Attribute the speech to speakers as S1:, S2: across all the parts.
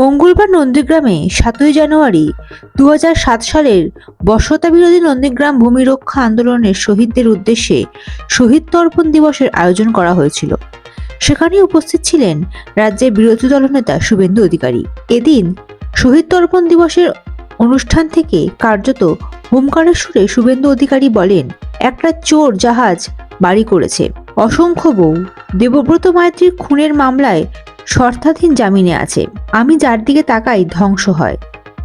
S1: মঙ্গলবার নন্দীগ্রামে সাতই জানুয়ারি দুহাজার সাত সালের বর্ষতা বিরোধী নন্দীগ্রাম ভূমি রক্ষা আন্দোলনের শহীদদের উদ্দেশ্যে শহীদ তর্পণ দিবসের আয়োজন করা হয়েছিল। সেখানে উপস্থিত ছিলেন রাজ্যের বিরোধী দলনেতা শুভেন্দু অধিকারী। এদিন শহীদ তর্পণ দিবসের অনুষ্ঠান থেকে কার্যত হুমকারের সুরে শুভেন্দু অধিকারী বলেন, একটা চোর জাহাজ বাড়ি করেছে। অসংখ্য বউ। দেবব্রত মাইত্রীর খুনের মামলায় শর্তাধীন জামিনে আছে। আমি যার দিকে তাকাই ধ্বংস হয়।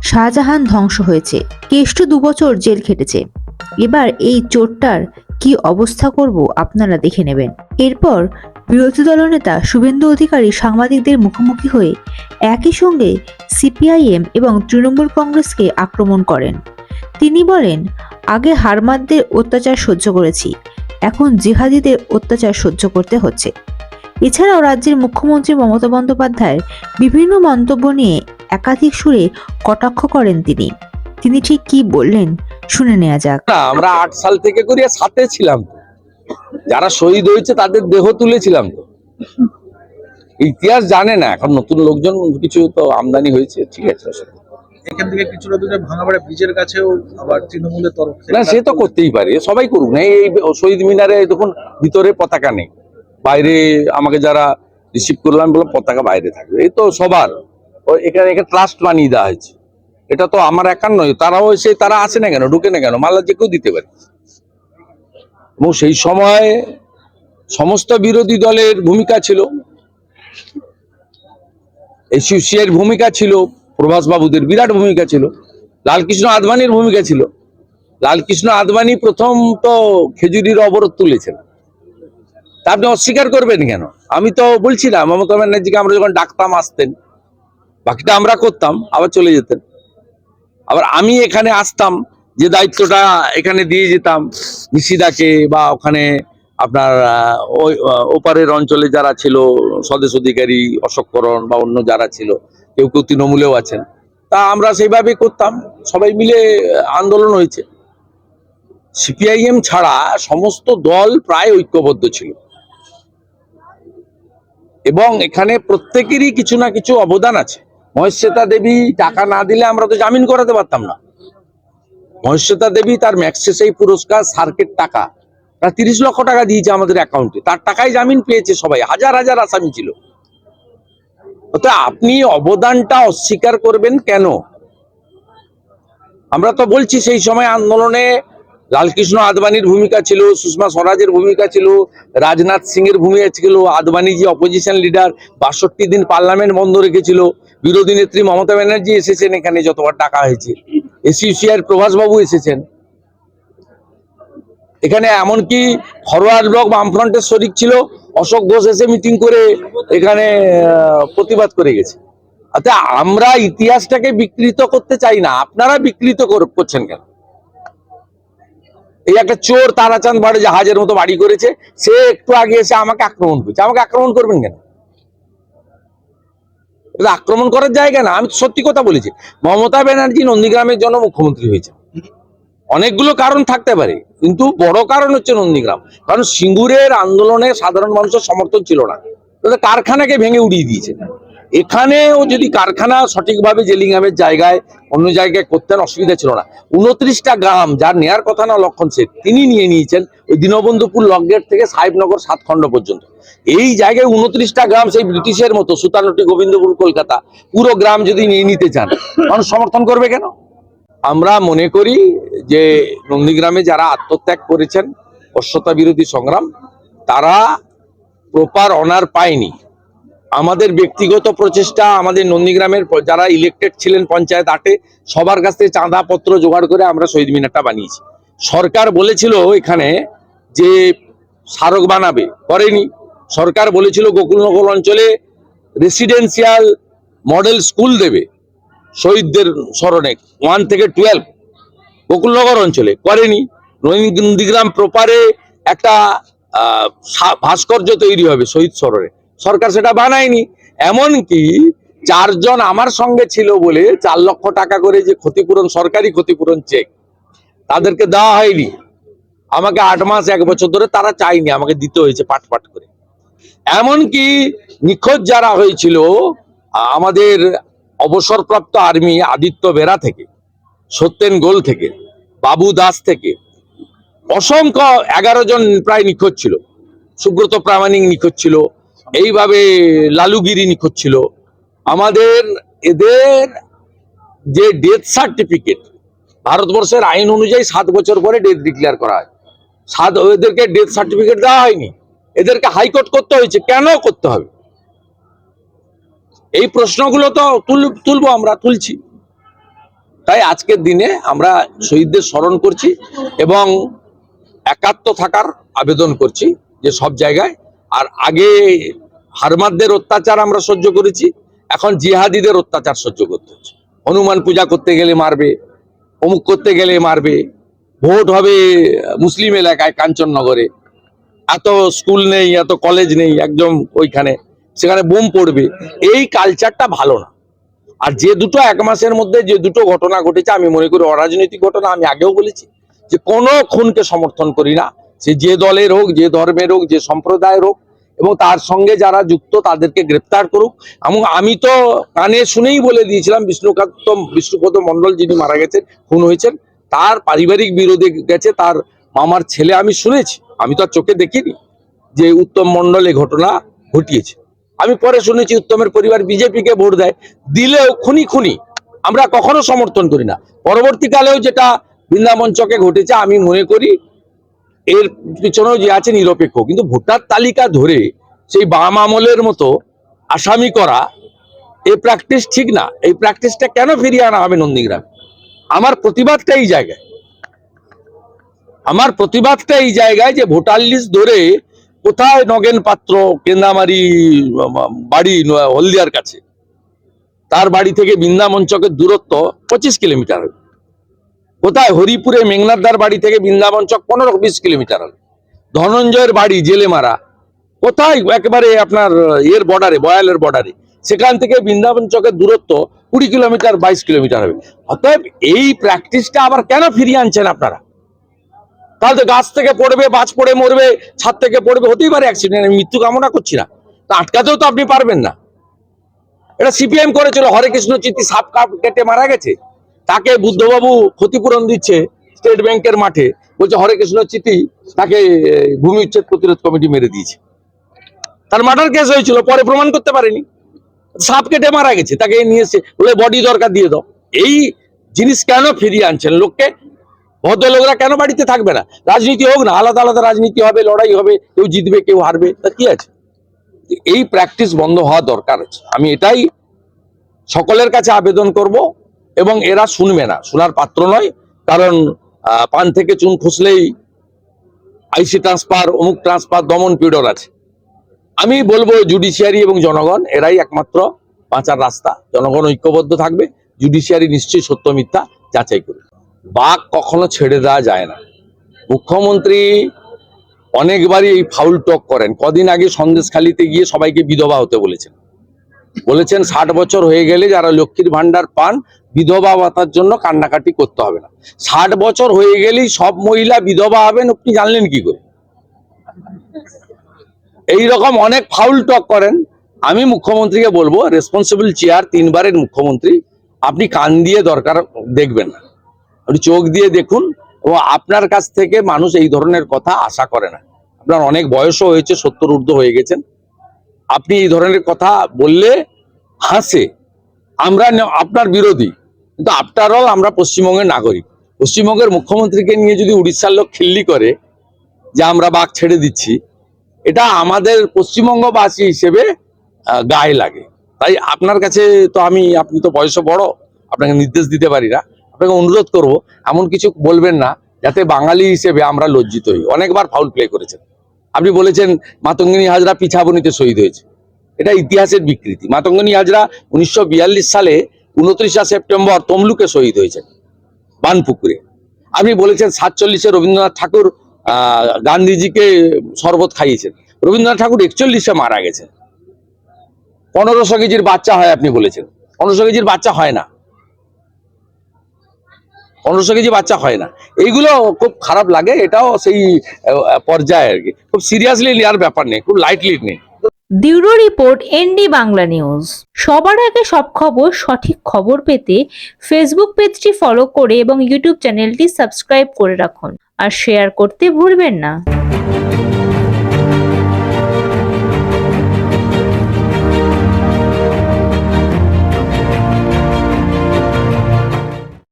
S1: শাহজাহান ধ্বংস হয়েছে। কেষ্ট দুবছর জেল খেটেছে। এবার এই চোরটার কি অবস্থা করব আপনারা দেখে নেবেন। এরপর বিরোধী দলনেতা শুভেন্দু অধিকারী সাংবাদিকদের মুখোমুখি হয়ে একই সঙ্গে সিপিআইএম এবং তৃণমূল কংগ্রেসকে আক্রমণ করেন। তিনি বলেন, আগে হারমাদদের অত্যাচার সহ্য করেছি। এখন জিহাদিদের অত্যাচার সহ্য করতে হচ্ছে। এছাড়াও রাজ্যের মুখ্যমন্ত্রী মমতা বন্দ্যোপাধ্যায়ের বিভিন্ন মন্তব্য নিয়ে একাধিক সুরে কটাক্ষ করেন তিনি। তিনি ঠিক কি বললেন শুনে নেওয়া যাক।
S2: আমরা আট সাল থেকে করি সাথে ছিলাম। যারা শহীদ হয়েছে তাদের দেহ তুলেছিলাম। তো ইতিহাস জানে না এখন নতুন লোকজন কিছু তো আমদানি হয়েছে ঠিক আছে।
S3: এখান থেকে কিছুটা দূরে ভাঙাবাড়া ব্রিজের কাছেও আবার তৃণমূলের তরফ
S2: না সে তো করতেই পারে সবাই করুক না এই শহীদ মিনারে দেখুন ভিতরে পতাকা নেই। বাইরে আমাকে যারা রিসিভ করলাম বললাম, পতাকা বাইরে থাকবে। এই তো সবার। এখানে এখানে ট্রাস্ট বানিয়ে দেওয়া হয়েছে। এটা তো আমার একার নয়, তারাও এসে, তারা আসে না কেন, ঢুকে না কেন মাল্লা যে কেউ দিতে পারে। এবং সেই সময় সমস্ত বিরোধী দলের ভূমিকা ছিল। এসিউসিআর ভূমিকা ছিল প্রভাস বাবুদের বিরাট ভূমিকা ছিল। লালকৃষ্ণ আদবানির ভূমিকা ছিল। লালকৃষ্ণ আদবানি প্রথম তো খেজুরির অবরোধ তুলেছেন। তা আপনি অস্বীকার করবেন কেন? আমি তো বলছিলাম মমতা ব্যানার্জিকে আমরা যখন ডাকতাম, আসতেন, বাকিটা আমরা করতাম, আবার চলে যেতেন। আবার আমি এখানে আসতাম, যে দায়িত্বটা এখানে দিয়ে যেতাম, নিশিদাকে বা ওখানে আপনার ওই ওপারের অঞ্চলে যারা ছিল, স্বদেশ অধিকারী অশোককরণ বা অন্য যারা ছিল, কেউ কেউ তৃণমূলেও আছেন। তা আমরা সেইভাবে করতাম, সবাই মিলে আন্দোলন হয়েছে। সিপিআইএম ছাড়া সমস্ত দল প্রায় ঐক্যবদ্ধ ছিল। এবং এখানে প্রত্যেকেরই কিছু না কিছু অবদান আছে। মহেশ্বেতা দেবী টাকা না দিলে আমরা তো জামিন করাতে পারতাম না। মহেশ্বেতা দেবী তার ম্যাক্সে সেই পুরস্কার সার্কেট টাকা। প্রায় তিরিশ লক্ষ টাকা দিয়েছে আমাদের অ্যাকাউন্টে। তার টাকায় জামিন পেয়েছে সবাই। হাজার হাজার আসামি ছিল। অতএব আপনি অবদানটা অস্বীকার করবেন কেন? আমরা তো বলছি সেই সময় আন্দোলনে লালকৃষ্ণ আদবানির ভূমিকা ছিল, সুষমা স্বরাজের ভূমিকা ছিল, রাজনাথ সিং এর ভূমিকা ছিল আদবানি যে অপোজিশন লিডার বাষট্টি দিন পার্লামেন্ট বন্ধ রেখেছিল, বিরোধী নেত্রী মমতা ব্যানার্জি এসেছেন এখানে যতবার টাকা হয়েছে। এসিউসিআর প্রভাস বাবু এসেছেন। এখানে এমনকি ফরওয়ার্ড ব্লক বামফ্রন্টের শরিক ছিল, অশোক ঘোষ এসে মিটিং করে এখানে প্রতিবাদ করে গেছে। আচ্ছা আমরা ইতিহাসটাকে বিকৃত করতে চাই না, আপনারা বিকৃত করছেন কেন? এই একটা চোর তারাচাঁদ বাড়ি জাহাজের মতো বাড়ি করেছে, সে একটু আগে এসে আমাকে আক্রমণ করছে। আমাকে আক্রমণ করবেন কেন? আক্রমণ করার জায়গা না, আমি সত্যি কথা বলেছি। মমতা ব্যানার্জি নন্দীগ্রামের জন্য মুখ্যমন্ত্রী হয়েছে অনেকগুলো কারণ থাকতে পারে, কিন্তু বড় কারণ হচ্ছে নন্দীগ্রাম। কারণ সিঙ্গুরের আন্দোলনে সাধারণ মানুষের সমর্থন ছিল না। কারখানাকে ভেঙে উড়িয়ে দিয়েছে। এখানেও যদি কারখানা সঠিকভাবে জেলিংহামের জায়গায় অন্য জায়গায় করতেন, অসুবিধা ছিল না। উনত্রিশটা গ্রাম, যার নেয়ার কথা না লক্ষণ শেখ তিনি নিয়ে নিয়েছেন ওই দীনবন্ধুপুর লকগেট থেকে সাহেবনগর সাতখণ্ড পর্যন্ত। এই জায়গায় উনত্রিশটা গ্রাম সেই ব্রিটিশের মতো, সুতানটি, গোবিন্দপুর, কলকাতা, পুরো গ্রাম যদি নিয়ে নিতে চান, মানুষ সমর্থন করবে কেন? আমরা মনে করি যে নন্দীগ্রামে যারা আত্মত্যাগ করেছেন অশ্বতা বিরোধী সংগ্রাম, তারা প্রপার অনার পায়নি। আমাদের ব্যক্তিগত প্রচেষ্টা, আমাদের নন্দীগ্রামের যারা ইলেকটেড ছিলেন পঞ্চায়েত আটে, সবার কাছ থেকে চাঁদা পত্র জোগাড় করে আমরা শহীদ মিনারটা বানিয়েছি। সরকার বলেছিল এখানে যে স্মারক বানাবে, করেনি। সরকার বলেছিল গোকুলনগর অঞ্চলে রেসিডেন্সিয়াল মডেল স্কুল দেবে শহীদদের স্মরণে ওয়ান থেকে টুয়েলভ গোকুলনগর অঞ্চলে করেনি। নন্দীগ্রাম প্রপারে একটা ভাস্কর্য তৈরি হবে শহীদ স্মরণে। সরকার সেটা বানায়নি। এমনকি চারজন আমার সঙ্গে ছিল বলে চার লক্ষ টাকা করে যে ক্ষতিপূরণ, সরকারি ক্ষতিপূরণ চেক, তাদেরকে দেওয়া হয়নি। আমাকে আট মাস, এক বছর ধরে তারা চাইনি আমাকে দিতে হয়েছে পাট পাট করে। এমনকি নিখোঁজ যারা হয়েছিল, আমাদের অবসরপ্রাপ্ত আর্মি আদিত্য বেরা থেকে, সত্যেন গোল থেকে, বাবু দাস থেকে, অসংখ্য এগারো জন প্রায় নিখোঁজ ছিল। সুব্রত প্রামাণিক নিখোঁজ ছিল এইভাবে লালুগিরি নিখোঁজ ছিল আমাদের এদের যে ডেথ সার্টিফিকেট ভারতবর্ষের আইন অনুযায়ী সাত বছর পরে ডেথ ডিক্লেয়ার করা হয়। সাত এদেরকে ডেথ সার্টিফিকেট দেওয়া হয়নি। এদেরকে হাইকোর্ট করতে হয়েছে। কেন করতে হবে? এই প্রশ্নগুলো তো তুল, তুলবো আমরা, তুলছি। তাই আজকের দিনে আমরা শহীদদের স্মরণ করছি এবং একাত্ম থাকার আবেদন করছি যে সব জায়গায় আর আগে হারমাদদের অত্যাচার আমরা সহ্য করেছি, এখন জিহাদিদের অত্যাচার সহ্য করতে হচ্ছে। হনুমান পূজা করতে গেলে মারবে, অমুক করতে গেলে মারবে, ভোট হবে মুসলিম এলাকায় কাঞ্চননগরে। এত স্কুল নেই, এত কলেজ নেই, একদম ওইখানে, সেখানে বোম পড়বে। এই কালচারটা ভালো না। আর যে দুটো এক মাসের মধ্যে যে দুটো ঘটনা ঘটেছে, আমি মনে করি অরাজনৈতিক ঘটনা আমি আগেও বলেছি, যে কোনো খুনকে সমর্থন করি না। সে যে দলের হোক, যে ধর্মের হোক, যে সম্প্রদায়ের হোক, এবং তার সঙ্গে যারা যুক্ত তাদেরকে গ্রেপ্তার করুক। এবং আমি তো কানে শুনেই বলে দিয়েছিলাম, বিষ্ণুকান্ত, বিষ্ণুপদ মণ্ডল যিনি মারা গেছেন, খুন হয়েছেন, তার পারিবারিক বিরোধে গেছে, তার মামার ছেলে আমি শুনেছি। আমি তো আর চোখে দেখিনি যে উত্তম মণ্ডল এই ঘটনা ঘটিয়েছে। আমি পরে শুনেছি উত্তমের পরিবার বিজেপিকে ভোট দেয়, দিলেও খুনি খুনি। আমরা কখনো সমর্থন করি না। পরবর্তীকালেও যেটা বৃন্দাবন চকে ঘটেছে, আমি মনে করি এর পিছনেও যে আছে নিরপেক্ষ, কিন্তু ভোটার তালিকা ধরে সেই বাম আমলের মতো আসামি করা এই প্র্যাকটিস ঠিক না। এই প্র্যাকটিসটা কেন ফিরিয়ে আনা হবে নন্দীগ্রামে? আমার প্রতিবাদটা এই জায়গায়। আমার প্রতিবাদটা এই জায়গায় যে ভোটার লিস্ট ধরে কোথায় নগেন পাত্র, কেন্দামারি বাড়ি হলদিয়ার কাছে, তার বাড়ি থেকে বৃন্দাবন চকের দূরত্ব পঁচিশ কিলোমিটার কোথায়? হরিপুরে মেঘনাথদার বাড়ি থেকে বৃন্দাবন চক পনেরো বিশ কিলোমিটার হবে। ধনঞ্জয়ের বাড়ি জেলে মারা কোথায়? একেবারে আপনার এর বর্ডারে বয়ালের বর্ডারে সেখান থেকে বৃন্দাবন চকের দূরত্ব কুড়ি কিলোমিটার, বাইশ কিলোমিটার হবে। অতএব এই প্র্যাকটিসটা আবার কেন ফিরিয়ে আনছেন আপনারা? তাহলে তো গাছ থেকে পড়বে, বাজ পড়ে মরবে, ছাদ থেকে পড়বে, হতেই পারে অ্যাক্সিডেন্ট আমি মৃত্যু কামনা করছি না। তা আটকাতেও তো আপনি পারবেন না। এটা সিপিএম করেছিল, হরে কৃষ্ণ চিত্তি সাপ কাপ কেটে মারা গেছে। তাকে বুদ্ধবাবু ক্ষতিপূরণ দিচ্ছে স্টেট ব্যাংকের মাঠে। বলছে, হরে কৃষ্ণ চিতি তাকে ভূমি উচ্ছেদ প্রতিরোধ কমিটি মেরে দিয়েছে। তার মার্ডার কেস হয়েছিল, পরে প্রমাণ করতে পারেনি। সাপ কেটে মারা গেছে, তাকে নিয়ে এসে বলে, বডি দরকার দিয়ে দাও। এই জিনিস কেন ফিরিয়ে আনছেন লোককে? ভদ্রলোকরা কেন বাড়িতে থাকবে না? রাজনীতি হোক না, আলাদা আলাদা রাজনীতি হবে, লড়াই হবে, কেউ জিতবে, কেউ হারবে তা কি আছে? এই প্র্যাকটিস বন্ধ হওয়া দরকার আছে। আমি এটাই সকলের কাছে আবেদন করব। এবং এরা শুনবে না। শোনার পাত্র নয়, কারণ পান থেকে চুন খুসলেই আইসি ট্রান্সফার, অমুক ট্রান্সফার, দমন পিডর আছে। আমি বলব জুডিশিয়ারি এবং জনগণ, এরাই একমাত্র বাঁচার রাস্তা। জনগণ ঐক্যবদ্ধ থাকবে, জুডিশিয়ারি নিশ্চয়ই সত্য মিথ্যা যাচাই করবে। বাঘ কখনো ছেড়ে দেওয়া যায় না। মুখ্যমন্ত্রী অনেকবারই এই ফাউল টক করেন। কদিন আগে সন্দেশখালিতে গিয়ে সবাইকে বিধবা হতে বলেছেন। বলেছেন ষাট বছর হয়ে গেলে যারা লক্ষ্মীর ভান্ডার পান, বিধবা ভাতার জন্য কান্নাকাটি করতে হবে না। ষাট বছর হয়ে গেলেই সব মহিলা বিধবা হবেন, আপনি জানলেন কি করে? এই রকম অনেক ফাউল টক করেন। আমি মুখ্যমন্ত্রীকে বলব রেসপন্সিবল চেয়ার তিনবারের মুখ্যমন্ত্রী, আপনি কান দিয়ে দরকার, দেখবেন না। আপনি চোখ দিয়ে দেখুন ও আপনার কাছ থেকে মানুষ এই ধরনের কথা আশা করে না। আপনার অনেক বয়সও হয়েছে, সত্তর ঊর্ধ্ব হয়ে গেছেন। আপনি এই ধরনের কথা বললে হাসে। আমরা আপনার বিরোধী। কিন্তু আফটার অল আমরা পশ্চিমবঙ্গের নাগরিক। পশ্চিমবঙ্গের মুখ্যমন্ত্রীকে নিয়ে যদি উড়িষ্যার লোক খিল্লি করে যে আমরা বাঘ ছেড়ে দিচ্ছি, এটা আমাদের পশ্চিমবঙ্গবাসী হিসেবে গায়ে লাগে। তাই আপনার কাছে তো আমি, আপনি তো বয়স বড়, আপনাকে নির্দেশ দিতে পারি না। আপনাকে অনুরোধ করব, এমন কিছু বলবেন না, যাতে বাঙালি হিসেবে আমরা লজ্জিত হই। অনেকবার ফাউল প্লে করেছেন। আপনি বলেছেন মাতঙ্গিনী হাজরা পিছাবনিতে শহীদ হয়েছে। এটা ইতিহাসের বিকৃতি। মাতঙ্গিনী হাজরা উনিশশো বিয়াল্লিশ সালে উনত্রিশা সেপ্টেম্বর তমলুকে শহীদ হয়েছেন, বানপুকুরে। আপনি বলেছেন সাতচল্লিশে রবীন্দ্রনাথ ঠাকুর গান্ধীজিকে শরবত খাইয়েছেন। রবীন্দ্রনাথ ঠাকুর একচল্লিশে মারা গেছেন। পনেরোশো কেজির বাচ্চা হয় আপনি বলেছেন। পনেরোশো কেজির বাচ্চা হয় না। পনেরোশো কেজি বাচ্চা হয় না। এইগুলো খুব খারাপ লাগে, এটাও সেই পর্যায়ে আর কি। খুব সিরিয়াসলি নেওয়ার ব্যাপার নেই, খুব লাইটলি নেই।
S4: Bureau report ND Bangla news. সবার আগে সব খবর, সঠিক খবর পেতে ফেসবুক পেজটি ফলো করে এবং ইউটিউব চ্যানেলটি সাবস্ক্রাইব করে রাখুন। আর শেয়ার করতে ভুলবেন না।